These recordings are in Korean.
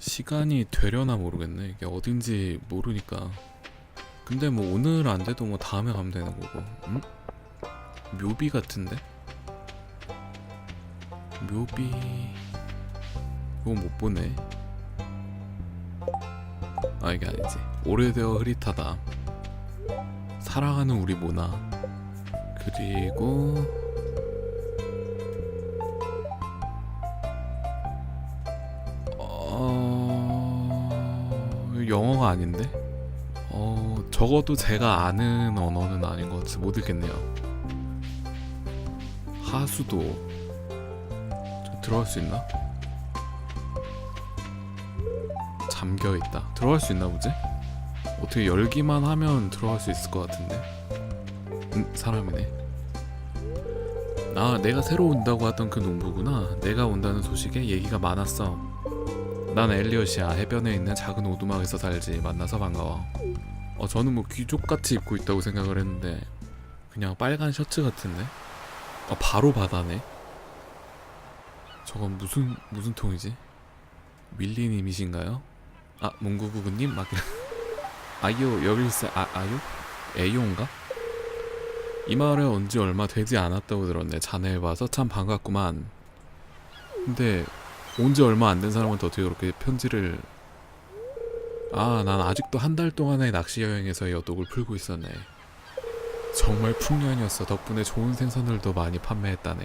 시간이 되려나 모르겠네. 이게 어딘지 모르니까. 근데 뭐 오늘 안 돼도 뭐 다음에 가면 되는 거고. 응? 묘비 같은데? 묘비 이거 못 보네. 아 이게 아니지. 오래되어 흐릿하다. 사랑하는 우리 모나. 그리고 어... 영어가 아닌데? 어... 적어도 제가 아는 언어는 아닌 것 같아서 못 읽겠네요. 하수도 저 들어갈 수 있나? 잠겨 있다. 들어갈 수 있나 보지? 어떻게 열기만 하면 들어갈 수 있을 것 같은데? 음, 사람이네. 아, 내가 새로 온다고 하던 그 농부구나. 내가 온다는 소식에 얘기가 많았어. 난 엘리엇이야. 해변에 있는 작은 오두막에서 살지. 만나서 반가워. 어, 저는 뭐 귀족같이 입고 있다고 생각을 했는데 그냥 빨간 셔츠 같은데? 아, 바로 바다네. 저건 무슨 무슨 통이지? 밀리님이신가요? 아, 문구구구님 막 여기 있어 아 아요? 에이온가? 이 마을에 온 지 얼마 되지 않았다고 들었네. 자네 봐서 참 반갑구만. 근데 온 지 얼마 안 된 사람한테 어떻게 그렇게 편지를 아, 난 아직도 한 달 동안의 낚시 여행에서 여독을 풀고 있었네. 정말 풍년이었어. 덕분에 좋은 생선들도 많이 판매했다네.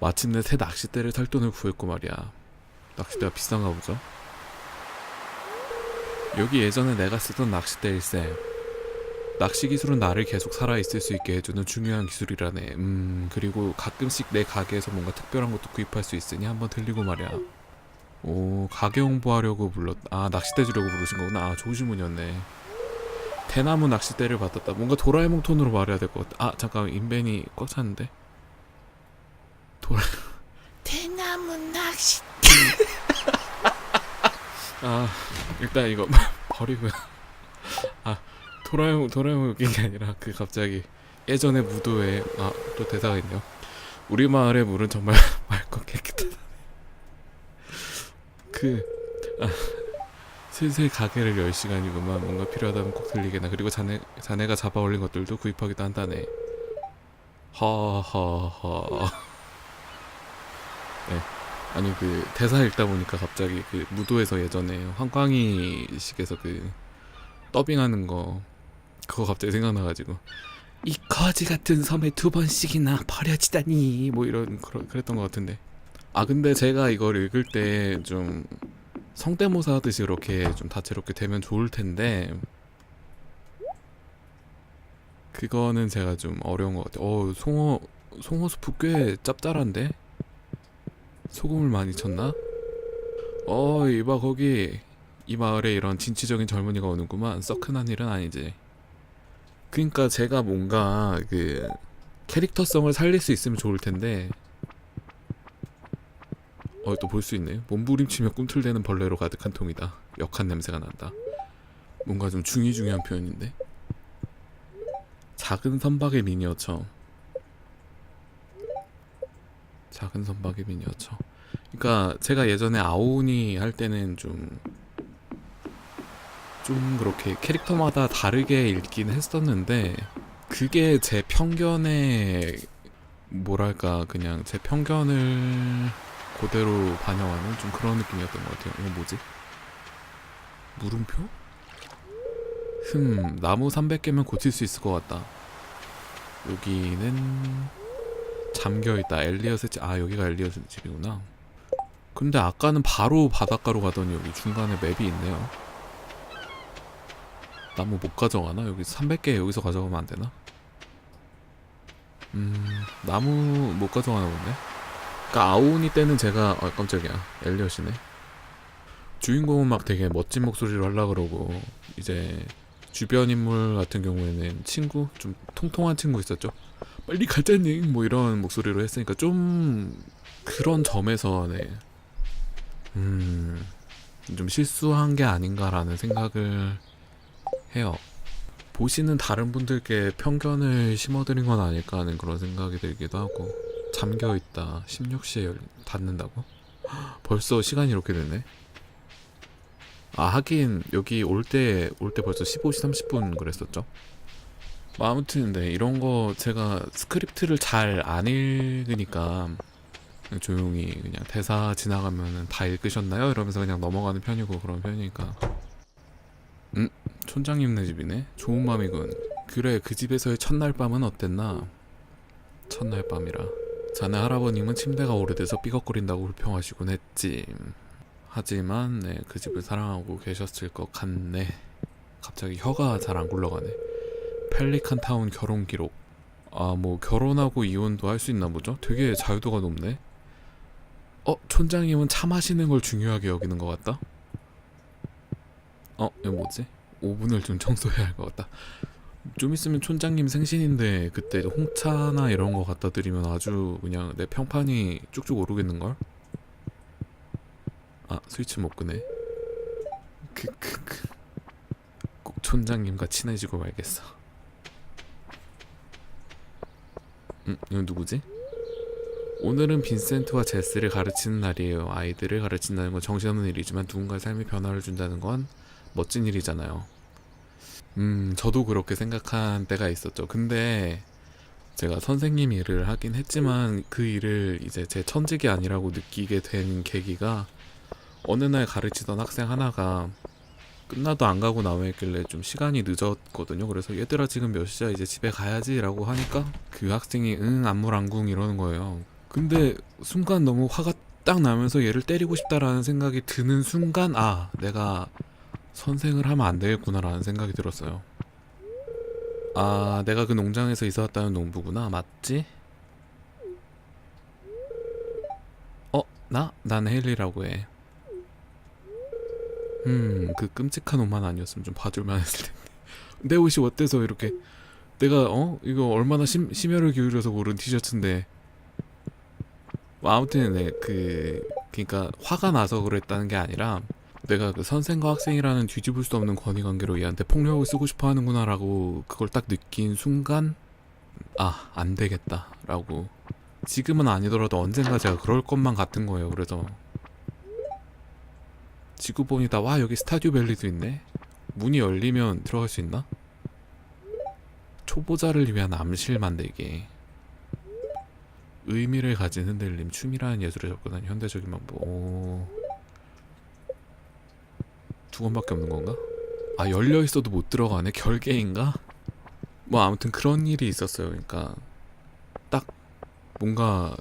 마침내 새 낚싯대를 살 돈을 구했고 말이야. 낚싯대가 비싼가 보죠? 여기 예전에 내가 쓰던 낚싯대일세. 낚시 기술은 나를 계속 살아있을 수 있게 해주는 중요한 기술이라네. 음, 그리고 가끔씩 내 가게에서 뭔가 특별한 것도 구입할 수 있으니 한번 들리고 말이야. 오, 가게 홍보하려고 불렀, 아, 낚싯대 주려고 부르신 거구나. 아, 좋으신 분이었네. 대나무 낚싯대를 받았다. 뭔가 도라에몽 톤으로 말해야 될 것 같아. 아, 잠깐, 인벤이 꽉 찼는데? 도라, 대나무 낚시 아, 일단 이거 버리고요. 아, 도라에몽, 도라에몽 웃긴 게 아니라 그 갑자기 예전의 무도에, 아, 또 대사가 있네요. 우리 마을의 물은 정말 맑고 깨끗하다. 그, 아, 슬슬 가게를 열 시간이구만. 뭔가 필요하다면 꼭 들리게나. 그리고 자네, 자네가 잡아 올린 것들도 구입하기도 한다네. 하하하. 네. 아니 그 대사 읽다 보니까 갑자기 그 무도에서 예전에 황광희 식에서 그 더빙하는 거 그거 갑자기 생각나가지고 이 거지 같은 섬에 두 번씩이나 버려지다니 뭐 이런 그러, 그랬던 것 같은데 아 근데 제가 이걸 읽을 때 좀 성대모사 하듯이 이렇게 좀 다채롭게 되면 좋을 텐데 그거는 제가 좀 어려운 것 같아요. 어 송어 송어 스프 꽤 짭짤한데 소금을 많이 쳤나? 어, 이봐 거기 이 마을에 이런 진취적인 젊은이가 오는구만. 썩 흔한 일은 아니지. 그러니까 제가 뭔가 그 캐릭터성을 살릴 수 있으면 좋을 텐데. 어, 또 볼 수 있네. 몸부림치며 꿈틀대는 벌레로 가득한 통이다. 역한 냄새가 난다. 뭔가 좀 중의중요한 표현인데. 작은 선박의 미니어처. 작은 선박의 미니어처. 그러니까 제가 예전에 아오니 할 때는 좀 좀 그렇게 캐릭터마다 다르게 읽긴 했었는데 그게 제 편견에 뭐랄까 그냥 제 편견을 그대로 반영하는 좀 그런 느낌이었던 것 같아요. 이거 뭐지? 물음표? 흠, 나무 300개면 고칠 수 있을 것 같다. 여기는 잠겨있다. 엘리엇의 집. 아, 여기가 엘리엇의 집이구나. 근데 아까는 바로 바닷가로 가더니 여기 중간에 맵이 있네요. 나무 못 가져가나? 여기 300개 여기서 가져가면 안 되나? 음, 나무 못 가져가나 본데? 그니까 아오니 때는 제가, 아, 깜짝이야. 엘리엇이네. 주인공은 막 되게 멋진 목소리로 하려 그러고, 이제 주변 인물 같은 경우에는 친구? 좀 통통한 친구 있었죠? 빨리 가자니! 뭐 이런 목소리로 했으니까 좀 그런 점에서 네. 음, 좀 실수한 게 아닌가라는 생각을 해요. 보시는 다른 분들께 편견을 심어드린 건 아닐까 하는 그런 생각이 들기도 하고 잠겨 있다. 16시에 열, 닫는다고? 벌써 시간이 이렇게 됐네. 아 하긴 여기 올 때 올 때 벌써 15시 30분 그랬었죠. 뭐 아무튼 네 이런 거 제가 스크립트를 잘 안 읽으니까 조용히 그냥 대사 지나가면은 다 읽으셨나요? 이러면서 그냥 넘어가는 편이고 그런 편이니까. 음 촌장님네 집이네. 좋은 밤이군. 그래 그 집에서의 첫날 밤은 어땠나? 첫날 밤이라. 자네 할아버님은 침대가 오래돼서 삐걱거린다고 불평하시곤 했지. 하지만 네, 그 집을 사랑하고 계셨을 것 같네. 갑자기 혀가 잘 안 굴러가네. 펠리칸 타운 결혼 기록. 아, 뭐 결혼하고 이혼도 할 수 있나 보죠? 되게 자유도가 높네. 어, 촌장님은 차 마시는 걸 중요하게 여기는 것 같다. 어, 이거 뭐지? 5분을 좀 청소해야 할 것 같다. 좀 있으면 촌장님 생신인데 그때 홍차나 이런 거 갖다 드리면 아주 그냥 내 평판이 쭉쭉 오르겠는 걸? 아 스위치 못 끄네. 크크크. 꼭 촌장님과 친해지고 말겠어. 음 이건 누구지? 오늘은 빈센트와 제스를 가르치는 날이에요. 아이들을 가르친다는 건 정신없는 일이지만 누군가의 삶에 변화를 준다는 건 멋진 일이잖아요. 음, 저도 그렇게 생각한 때가 있었죠. 근데 제가 선생님 일을 하긴 했지만 그 일을 이제 제 천직이 아니라고 느끼게 된 계기가 어느 날 가르치던 학생 하나가 끝나도 안 가고 남아 있길래 좀 시간이 늦었거든요. 그래서 얘들아 지금 몇 시야 이제 집에 가야지라고 하니까 그 학생이 응 안물안궁 이러는 거예요. 근데 순간 너무 화가 딱 나면서 얘를 때리고 싶다라는 생각이 드는 순간 아 내가 선생을 하면 안 되겠구나라는 생각이 들었어요. 아, 내가 그 농장에서 이사 왔다는 농부구나. 맞지? 어, 나? 난 헨리라고 해. 음, 그 끔찍한 옷만 아니었으면 좀 봐줄만 했을 텐데. 내 옷이 어때서 이렇게 내가 어? 이거 얼마나 심, 심혈을 기울여서 고른 티셔츠인데 뭐 아무튼 네, 그 그러니까 화가 나서 그랬다는 게 아니라 내가 그 선생과 학생이라는 뒤집을 수 없는 권위 관계로 얘한테 폭력을 쓰고 싶어 하는구나라고 그걸 딱 느낀 순간 아, 안 되겠다 라고 지금은 아니더라도 언젠가 제가 그럴 것만 같은 거예요. 그래서 지구 보니다 와 여기 스타듀 밸리도 있네. 문이 열리면 들어갈 수 있나? 초보자를 위한 암실 만들기. 의미를 가진 흔들림, 춤이라는 예술에 접근한 현대적인 방법. 오. 두 권밖에 없는 건가? 아 열려 있어도 못 들어가네 결계인가? 뭐 아무튼 그런 일이 있었어요. 그러니까 딱 뭔가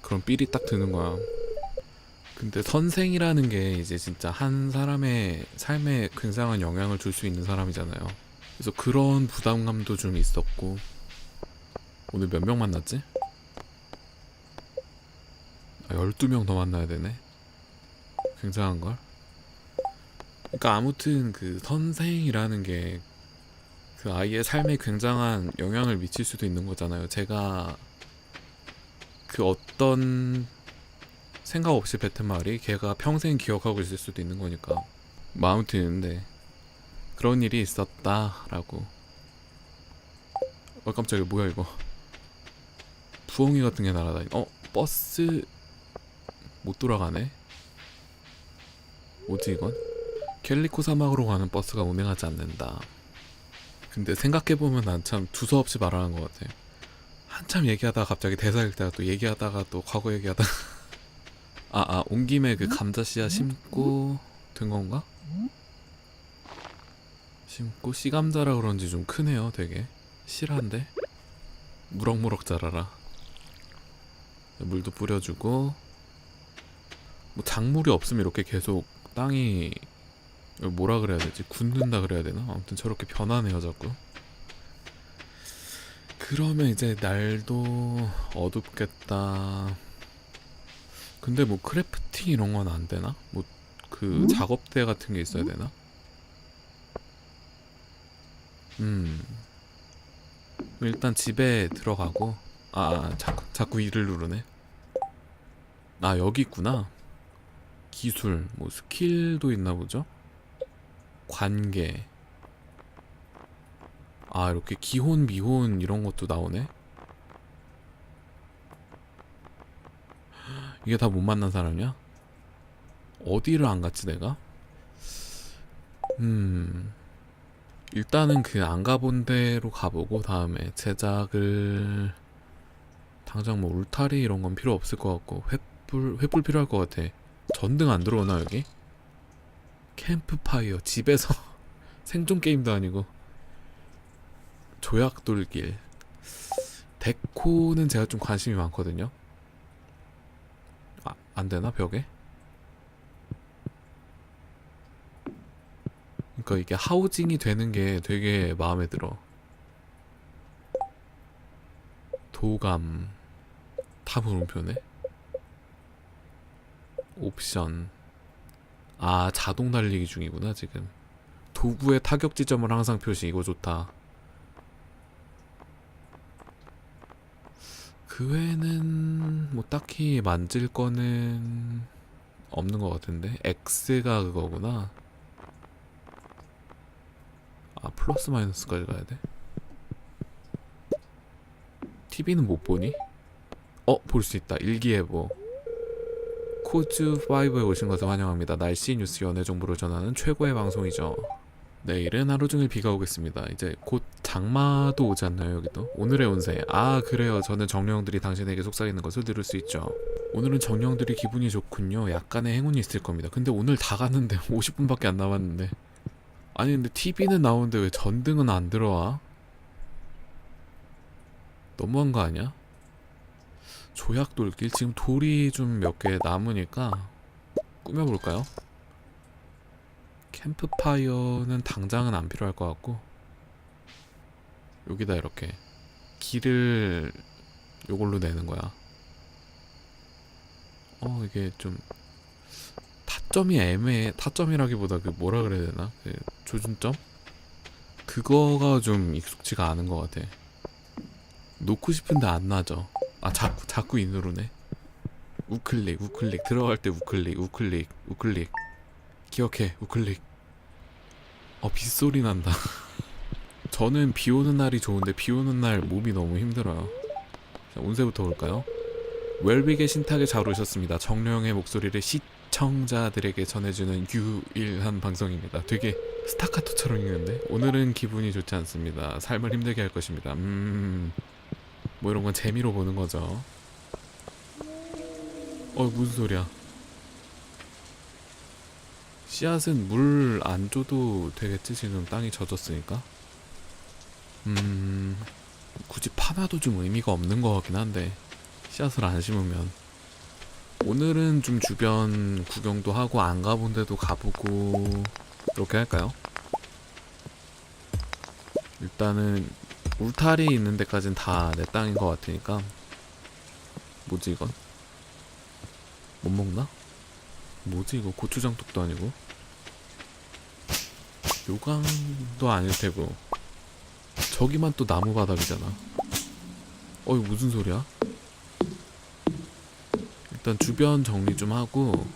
그런 삘이 딱 드는 거야. 근데 선생이라는 게 이제 진짜 한 사람의 삶에 굉장한 영향을 줄 수 있는 사람이잖아요. 그래서 그런 부담감도 좀 있었고 오늘 몇 명 만났지? 아, 12명 더 만나야 되네. 굉장한 걸. 그러니까 아무튼 그 선생이라는 게 그 아이의 삶에 굉장한 영향을 미칠 수도 있는 거잖아요. 제가 그 어떤 생각 없이 뱉은 말이 걔가 평생 기억하고 있을 수도 있는 거니까. 뭐 아무튼 근데 그런 일이 있었다라고. 어 깜짝이야 뭐야 이거. 부엉이 같은 게 날아다니. 어 버스 못 돌아가네. 뭐지 이건? 캘리코 사막으로 가는 버스가 운행하지 않는다. 근데 생각해보면 난 참 두서없이 말하는 것 같아. 한참 얘기하다가 갑자기 대사 읽다가 또 얘기하다가 또 과거 얘기하다가 아, 아, 온 김에 그 감자 씨앗 심고 된 건가? 심고 씨감자라 그런지 좀 크네요, 되게. 실한데? 무럭무럭 자라라. 물도 뿌려주고 뭐 작물이 없으면 이렇게 계속 땅이 이걸 뭐라 그래야 되지? 굳는다 그래야 되나? 아무튼 저렇게 변하네요 자꾸 그러면 이제 날도 어둡겠다 근데 뭐 크래프팅 이런 건 안 되나? 뭐 그 작업대 같은 게 있어야 되나? 음 일단 집에 들어가고 아, 아 자꾸 자꾸 이를 누르네 아 여기 있구나 기술 뭐 스킬도 있나 보죠? 관계 아 이렇게 기혼 미혼 이런 것도 나오네 이게 다 못 만난 사람이야? 어디를 안 갔지 내가? 음 일단은 그 안 가본 데로 가보고 다음에 제작을 당장 뭐 울타리 이런 건 필요 없을 것 같고 횃불 횃불 필요할 것 같아. 전등 안 들어오나 여기? 캠프파이어 집에서 생존 게임도 아니고 조약 돌길 데코는 제가 좀 관심이 많거든요. 아, 안 되나 벽에? 그러니까 이게 하우징이 되는 게 되게 마음에 들어. 도감 타물음표네. 옵션. 아 자동 달리기 중이구나 지금. 도구의 타격 지점을 항상 표시 이거 좋다. 그 외에는 뭐 딱히 만질 거는 없는 것 같은데 X가 그거구나. 아 플러스 마이너스까지 가야 돼? TV는 못 보니? 어 볼 수 있다 일기예보 코즈5에 오신 것을 환영합니다. 날씨 뉴스 연애 정보를 전하는 최고의 방송이죠. 내일은 하루 종일 비가 오겠습니다. 이제 곧 장마도 오지 않나요 여기도. 오늘의 운세. 아 그래요. 저는 정령들이 당신에게 속삭이는 것을 들을 수 있죠. 오늘은 정령들이 기분이 좋군요. 약간의 행운이 있을 겁니다. 근데 오늘 다 갔는데 50분밖에 안 남았는데. 아니 근데 TV는 나오는데 왜 전등은 안 들어와? 너무한 거 아니야? 조약돌길 지금 돌이 좀 몇 개 남으니까 꾸며볼까요? 캠프파이어는 당장은 안 필요할 것 같고 여기다 이렇게 길을 요걸로 내는 거야. 어 이게 좀 타점이 애매해. 타점이라기보다 그 뭐라 그래야 되나? 그 조준점? 그거가 좀 익숙지가 않은 것 같아. 놓고 싶은데 안 나죠. 아 자꾸 자꾸 이 누르네. 우클릭 우클릭 들어갈 때 우클릭 우클릭 우클릭 기억해 우클릭. 어 빗소리 난다. 저는 비 오는 날이 좋은데 비 오는 날 몸이 너무 힘들어요. 자, 운세부터 볼까요? 웰빅의 신탁에 잘 오셨습니다. 정령의 목소리를 시청자들에게 전해주는 유일한 방송입니다. 되게 스타카토처럼 읽는데 오늘은 기분이 좋지 않습니다. 삶을 힘들게 할 것입니다. 음, 뭐 이런 건 재미로 보는 거죠. 어 무슨 소리야? 씨앗은 물 안 줘도 되겠지 지금 땅이 젖었으니까. 음, 굳이 파놔도 좀 의미가 없는 것 같긴 한데 씨앗을 안 심으면 오늘은 좀 주변 구경도 하고 안 가본 데도 가보고 이렇게 할까요? 일단은 울타리 있는 데까진 다 내 땅인 것 같으니까 뭐지 이건? 못 먹나? 뭐지 이거 고추장독도 아니고 요강도 아닐 테고 저기만 또 나무 바닥이잖아 어 이거 무슨 소리야? 일단 주변 정리 좀 하고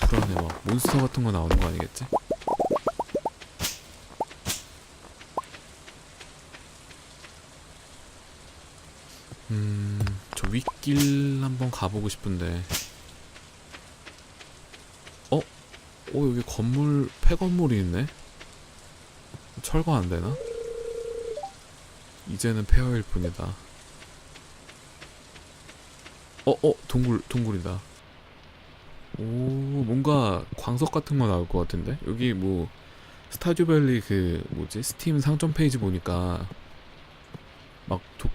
불안해 막 몬스터 같은 거 나오는 거 아니겠지? 음, 저 윗 길 한번 가보고 싶은데. 어? 어, 여기 건물, 폐건물이 있네? 철거 안 되나? 이제는 폐허일 뿐이다. 어, 어, 동굴, 동굴이다. 오, 뭔가 광석 같은 거 나올 것 같은데? 여기 뭐, 스타듀밸리 그, 뭐지? 스팀 상점 페이지 보니까, 막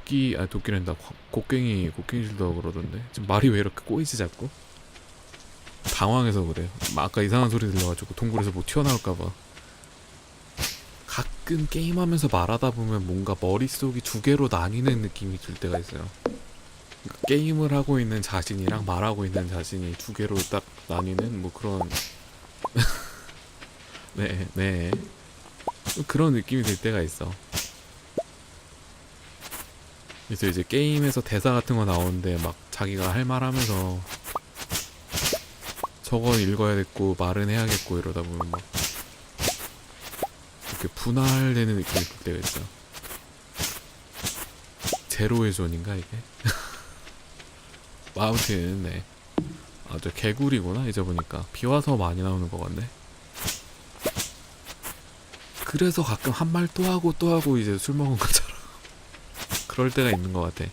도끼, 아, 도끼란다. 곡괭이, 곡괭이 줄다 그러던데? 지금 말이 왜 이렇게 꼬이지 자꾸? 당황해서 그래. 막 아까 이상한 소리 들려가지고 동굴에서 뭐 튀어나올까봐. 가끔 게임하면서 말하다 보면 뭔가 머릿속이 두 개로 나뉘는 느낌이 들 때가 있어요. 그러니까 게임을 하고 있는 자신이랑 말하고 있는 자신이 두 개로 딱 나뉘는 뭐 그런 네, 네. 그런 느낌이 들 때가 있어. 그래서 이제 게임에서 대사 같은 거 나오는데 막 자기가 할 말 하면서 저건 읽어야겠고 말은 해야겠고 이러다 보면 막 이렇게 분할되는 느낌이 들 때가 있어. 제로의 존인가 이게? 뭐 아무튼 네. 아 저 개구리구나 이제 보니까 비 와서 많이 나오는 것 같네. 그래서 가끔 한 말 또 하고 또 하고 이제 술 먹은 것처럼 그럴 때가 있는 것 같아.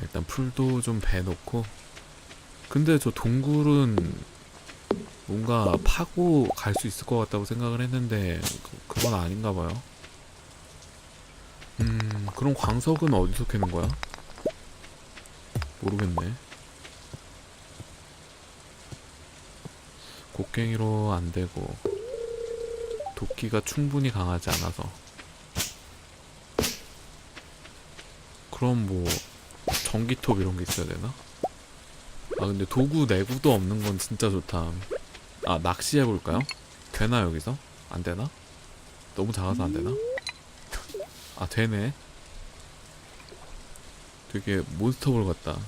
일단 풀도 좀 베놓고 근데 저 동굴은 뭔가 파고 갈 수 있을 것 같다고 생각을 했는데 그, 그건 아닌가 봐요. 음, 그럼 광석은 어디서 캐는 거야? 모르겠네. 곡괭이로 안 되고 도끼가 충분히 강하지 않아서 그럼 뭐 전기톱 이런 게 있어야 되나? 아 근데 도구 내구도 없는 건 진짜 좋다. 아 낚시해 볼까요? 되나 여기서? 안 되나? 너무 작아서 안 되나? 아 되네. 되게 몬스터볼 같다.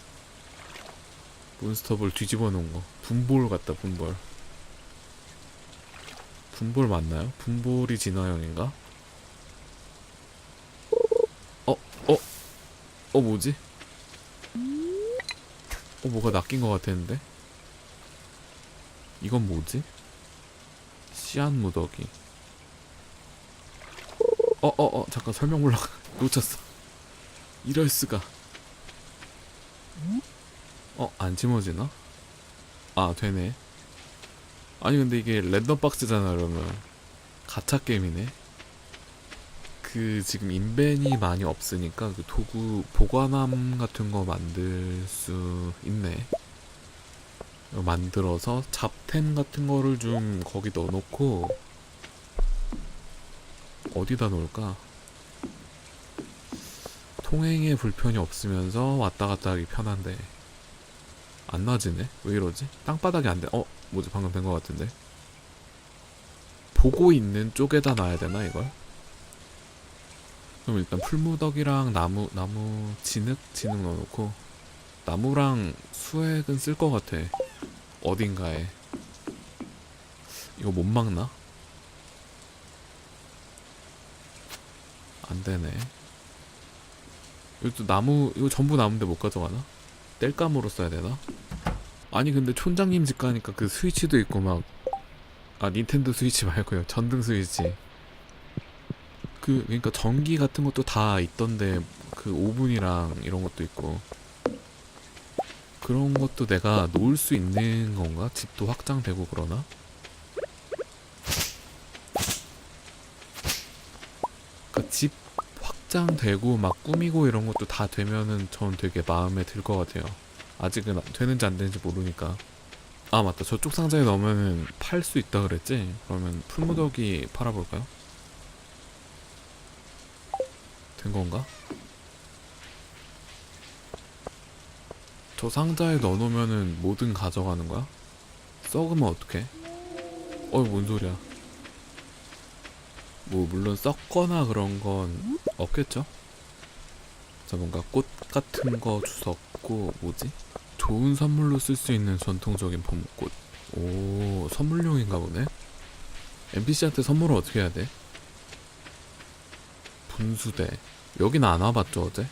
몬스터볼 뒤집어 놓은 거. 분볼 같다 분볼. 분볼 맞나요? 분볼이 진화형인가? 어? 어? 어 뭐지? 어 뭐가 낚인 것 같았는데? 이건 뭐지? 씨앗 무더기 어어어 잠깐 설명 몰라 놓쳤어 이럴 수가 어안 찜어지나? 아 되네 아니 근데 이게 랜덤 박스잖아 그러면 가차 게임이네 그 지금 인벤이 많이 없으니까 그 도구 보관함 같은 거 만들 수 있네. 만들어서 잡템 같은 거를 좀 거기 넣어놓고 어디다 놓을까? 통행에 불편이 없으면서 왔다 갔다 하기 편한데 안 나지네? 왜 이러지? 땅바닥이 안 돼. 어? 뭐지? 방금 된거 같은데? 보고 있는 쪽에다 놔야 되나 이걸? 그럼 일단 풀무더기랑 나무 나무 진흙 진흙 넣어놓고 나무랑 수액은 쓸 것 같아 어딘가에 이거 못 막나? 안 되네 이것도 나무 이거 전부 나무인데 못 가져가나? 뗄감으로 써야 되나? 아니 근데 촌장님 집 가니까 그 스위치도 있고 막 아 닌텐도 스위치 말고요 전등 스위치 그 그러니까 전기 같은 것도 다 있던데 그 오븐이랑 이런 것도 있고 그런 것도 내가 놓을 수 있는 건가? 집도 확장되고 그러나? 그러니까 집 확장되고 막 꾸미고 이런 것도 다 되면은 전 되게 마음에 들 것 같아요. 아직은 되는지 안 되는지 모르니까. 아 맞다 저쪽 상자에 넣으면은 팔수 있다 그랬지? 그러면 풀무더기 팔아볼까요? 된 건가? 저 상자에 넣어놓으면은 뭐든 가져가는 거야? 썩으면 어떡해? 어이 뭔 소리야 뭐 물론 썩거나 그런 건 없겠죠? 자 뭔가 꽃 같은 거 주웠고 뭐지? 좋은 선물로 쓸 수 있는 전통적인 봄꽃 오 선물용인가 보네 NPC한테 선물을 어떻게 해야 돼? 분수대 여긴 안 와봤죠 어제?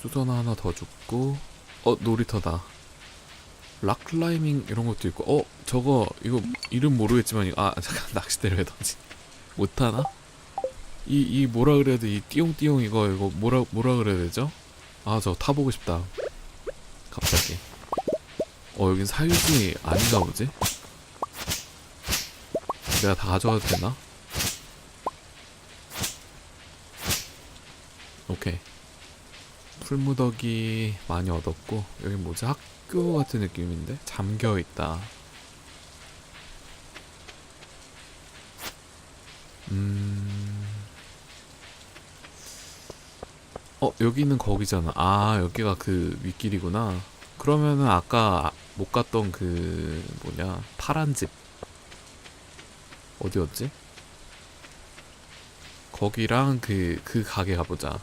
수전 하나 더 줍고 어 놀이터다 락 클라이밍 이런 것도 있고 어 저거 이거 이름 모르겠지만 이거 아 잠깐 낚싯대를 왜 던지 못하나? 이 이 뭐라 그래야 돼? 이 띠용띠용 이거 이거 뭐라 뭐라 그래야 되죠? 아 저 타보고 싶다 갑자기 어 여긴 사유지 아닌가 보지? 내가 다 가져가도 되나? 오케이 풀무더기 많이 얻었고 여기 뭐지 학교 같은 느낌인데 잠겨 있다. 음. 어 여기는 거기잖아. 아 여기가 그 윗길이구나. 그러면은 아까 못 갔던 그 뭐냐 파란 집 어디였지? 거기랑 그 그 가게 가보자.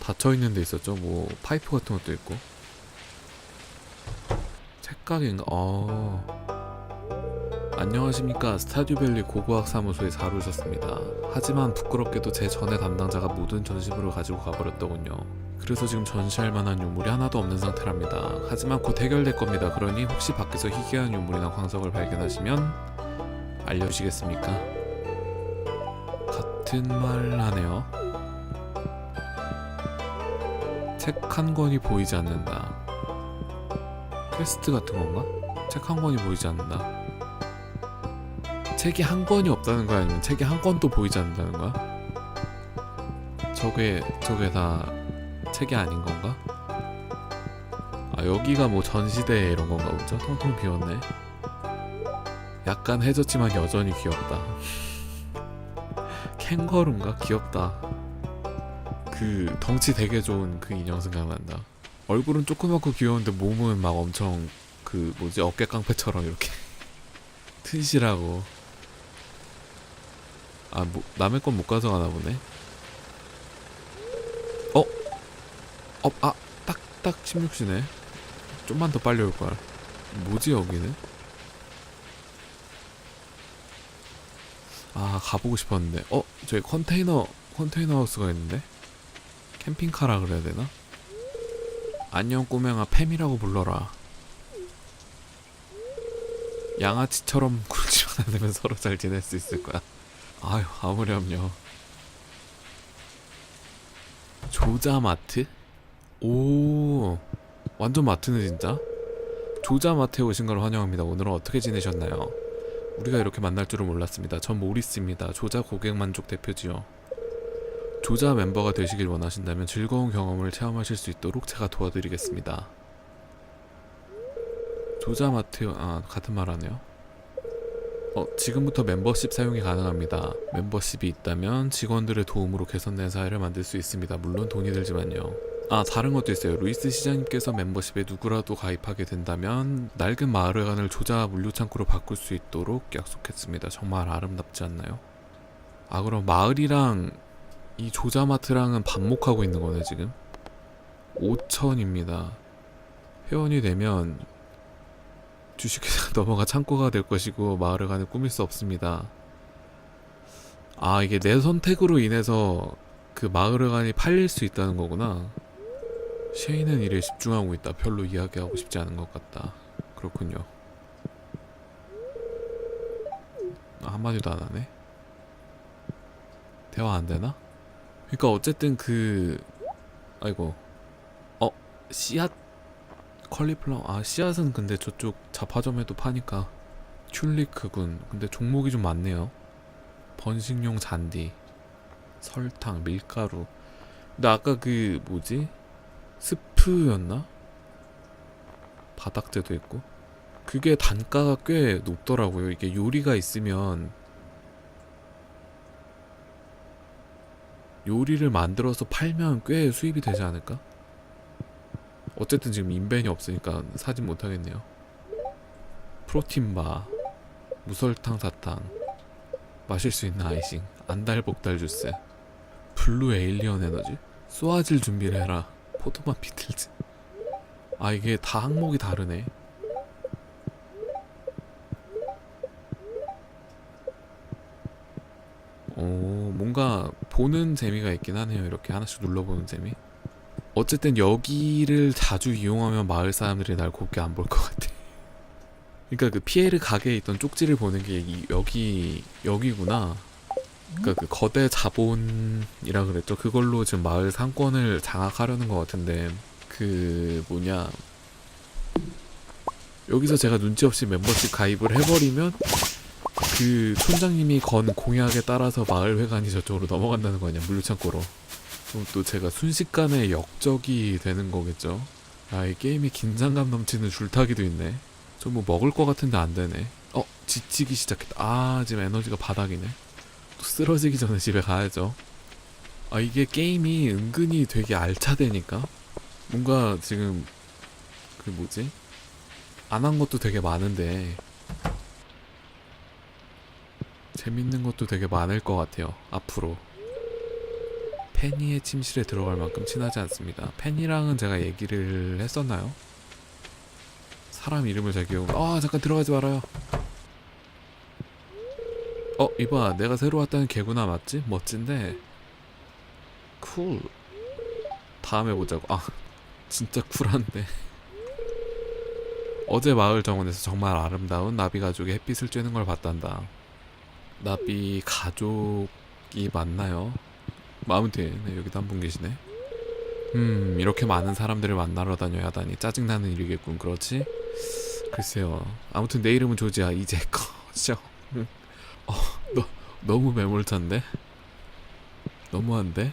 닫혀 있는 데 있었죠. 뭐 파이프 같은 것도 있고. 책가게인가? 어. 안녕하십니까 스타듀밸리 고고학 사무소에 잘 오셨습니다. 하지만 부끄럽게도 제 전에 담당자가 모든 전시물을 가지고 가버렸더군요. 그래서 지금 전시할 만한 유물이 하나도 없는 상태랍니다. 하지만 곧 해결될 겁니다. 그러니 혹시 밖에서 희귀한 유물이나 광석을 발견하시면 알려주시겠습니까? 같은 말 하네요. 책 한 권이 보이지 않는다. 퀘스트 같은 건가? 책 한 권이 보이지 않는다. 책이 한 권이 없다는 거야 아니면 책이 한 권도 보이지 않는다는 거야? 저게 저게 다 책이 아닌 건가? 아 여기가 뭐 전시대 이런 건가 보죠? 통통 비었네. 약간 해졌지만 여전히 귀엽다. 캥거루인가? 귀엽다. 그 덩치 되게 좋은 그 인형 생각난다. 얼굴은 조그맣고 귀여운데 몸은 막 엄청 그 뭐지 어깨 깡패처럼 이렇게 튼실하고 아 뭐, 남의 건 못 가져가나 보네. 어? 어? 아 딱딱 16시네. 좀만 더 빨리 올 걸. 뭐지 여기는? 아 가보고 싶었는데. 어 저기 컨테이너 컨테이너 하우스가 있는데. 캠핑카라 그래야 되나? 안녕 꼬맹아 팸이라고 불러라. 양아치처럼 굴지만 않으면 서로 잘 지낼 수 있을 거야. 아유 아무렴요. 조자마트? 오 완전 마트네 진짜. 조자마트에 오신 걸 환영합니다. 오늘은 어떻게 지내셨나요? 우리가 이렇게 만날 줄은 몰랐습니다. 전 모리스입니다. 조자 고객 만족 대표지요. 조자 멤버가 되시길 원하신다면 즐거운 경험을 체험하실 수 있도록 제가 도와드리겠습니다. 조자마트 아 같은 말 하네요. 어, 지금부터 멤버십 사용이 가능합니다. 멤버십이 있다면 직원들의 도움으로 개선된 사회를 만들 수 있습니다. 물론 돈이 들지만요. 아, 다른 것도 있어요. 루이스 시장님께서 멤버십에 누구라도 가입하게 된다면 낡은 마을회관을 조자 물류창고로 바꿀 수 있도록 약속했습니다. 정말 아름답지 않나요? 아, 그럼 마을이랑 이 조자마트랑은 반목하고 있는 거네, 지금? 5천입니다. 회원이 되면 주식회사 넘어가 창고가 될 것이고 마을회관을 꾸밀 수 없습니다. 아 이게 내 선택으로 인해서 그 마을회관이 팔릴 수 있다는 거구나. 쉐이는 일에 집중하고 있다. 별로 이야기하고 싶지 않은 것 같다. 그렇군요. 아, 한마디도 안 하네. 대화 안 되나? 그러니까 어쨌든 그 아이고 어 씨앗 컬리플라워. 아 씨앗은 근데 저쪽 잡화점에도 파니까 튤리크군. 근데 종목이 좀 많네요. 번식용 잔디 설탕 밀가루. 근데 아까 그 뭐지? 스프였나? 바닥재도 있고. 그게 단가가 꽤 높더라고요. 이게 요리가 있으면 요리를 만들어서 팔면 꽤 수입이 되지 않을까? 어쨌든 지금 인벤이 없으니까 사진 못하겠네요. 프로틴바, 무설탕 사탕, 마실 수 있는 아이싱, 안달복달 주스, 블루 에일리언 에너지, 쏘아질 준비를 해라, 포도맛 비틀즈. 아 이게 다 항목이 다르네. 오 뭔가 보는 재미가 있긴 하네요. 이렇게 하나씩 눌러보는 재미. 어쨌든 여기를 자주 이용하면 마을 사람들이 날 곱게 안 볼 것 같아. 그러니까 그 피에르 가게에 있던 쪽지를 보는 게 이- 여기 여기구나. 그러니까 그 거대 자본이라 그랬죠. 그걸로 지금 마을 상권을 장악하려는 것 같은데 그 뭐냐 여기서 제가 눈치 없이 멤버십 가입을 해버리면 그 촌장님이 건 공약에 따라서 마을 회관이 저쪽으로 넘어간다는 거 아니야 물류창고로. 그럼 또 제가 순식간에 역적이 되는 거겠죠. 아, 이 게임에 긴장감 넘치는 줄타기도 있네. 저뭐 먹을 것 같은데 안 되네. 어, 지치기 시작했다. 아, 지금 에너지가 바닥이네. 또 쓰러지기 전에 집에 가야죠. 아, 이게 게임이 은근히 되게 알차대니까. 뭔가 지금, 그 뭐지? 안 한 것도 되게 많은데. 재밌는 것도 되게 많을 것 같아요. 앞으로. 페니의 침실에 들어갈 만큼 친하지 않습니다. 페니랑은 제가 얘기를 했었나요? 사람 이름을 잘 기억. 아 잠깐 들어가지 말아요. 어 이봐 내가 새로 왔다는 개구나 맞지? 멋진데 쿨 다음에 보자고 아 진짜 쿨한데 어제 마을 정원에서 정말 아름다운 나비 가족이 햇빛을 쬐는 걸 봤단다 나비 가족이 맞나요? 아무튼 네, 여기도 한 분 계시네. 음 이렇게 많은 사람들을 만나러 다녀야 하다니 짜증나는 일이겠군. 그렇지? 글쎄요. 아무튼 내 이름은 조지야. 이제 꺼져. 어, 너, 너무 매몰찬데? 너무한데?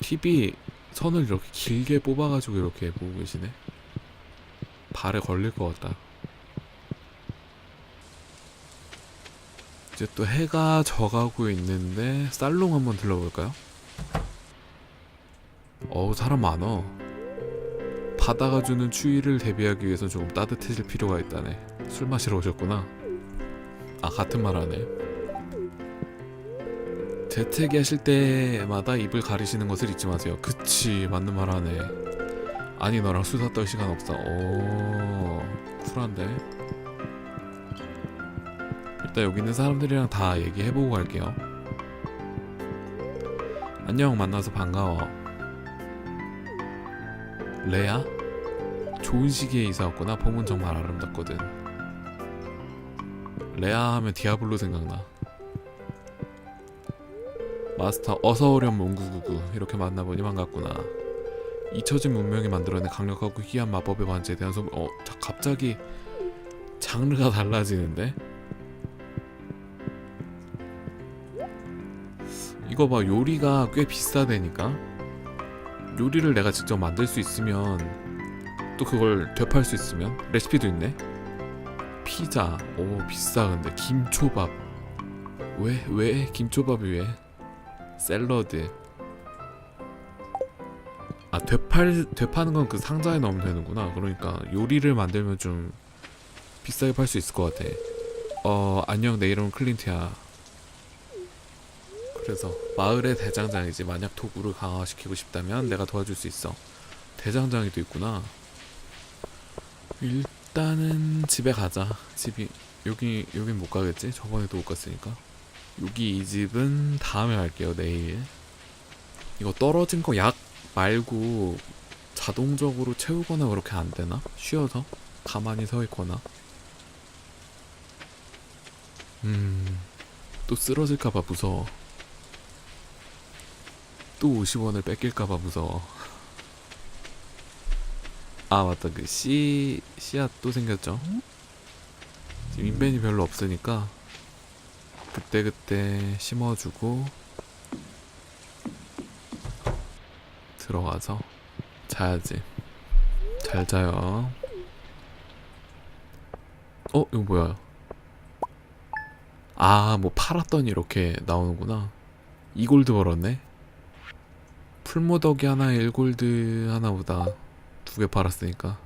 TV 선을 이렇게 길게 뽑아가지고 이렇게 보고 계시네. 발에 걸릴 것 같다 이제 또 해가 져가고 있는데 살롱 한번 들러볼까요? 어우 사람 많어. 바다가 주는 추위를 대비하기 위해서 조금 따뜻해질 필요가 있다네. 술 마시러 오셨구나. 아 같은 말 하네. 재채기 하실 때마다 입을 가리시는 것을 잊지 마세요. 그치 맞는 말 하네. 아니 너랑 수다 떨 시간 없어. 오 쿨한데 일단 여기 있는 사람들이랑 다 얘기해보고 갈게요. 안녕 만나서 반가워. 레아? 좋은 시기에 이사 왔구나. 봄은 정말 아름답거든. 레아 하면 디아블로 생각나. 마스터 어서오렴 몽구구구. 이렇게 만나보니 반갑구나. 잊혀진 문명이 만들어낸 강력하고 희귀한 마법의 반지에 대한 소문 어 자, 갑자기 장르가 달라지는데 이거 봐 요리가 꽤 비싸대니까. 요리를 내가 직접 만들 수 있으면 또 그걸 되팔 수 있으면 레시피도 있네. 피자. 오 비싸 근데. 김초밥. 왜 왜? 김초밥이 왜? 샐러드. 아 되팔 되파는 건 그 상자에 넣으면 되는구나. 그러니까 요리를 만들면 좀 비싸게 팔 수 있을 것 같아. 어 안녕. 내 이름은 클린트야 그래서 마을의 대장장이지 만약 도구를 강화시키고 싶다면 내가 도와줄 수 있어. 대장장이도 있구나. 일단은 집에 가자. 집이 여기 여긴 못 가겠지? 저번에도 못 갔으니까. 여기 이 집은 다음에 갈게요 내일. 이거 떨어진 거 약 말고 자동적으로 채우거나 그렇게 안 되나? 쉬어서? 가만히 서 있거나? 음 또 쓰러질까봐 무서워 또 50원을 뺏길까봐 무서워. 아 맞다. 그 씨 씨앗 또 생겼죠? 지금 인벤이 별로 없으니까 그때그때 심어주고 들어가서 자야지. 잘 자요. 어 이거 뭐야? 아 뭐 팔았더니 이렇게 나오는구나. 2골드 벌었네 풀모더기 하나에 1골드 하나 보다 두 개 팔았으니까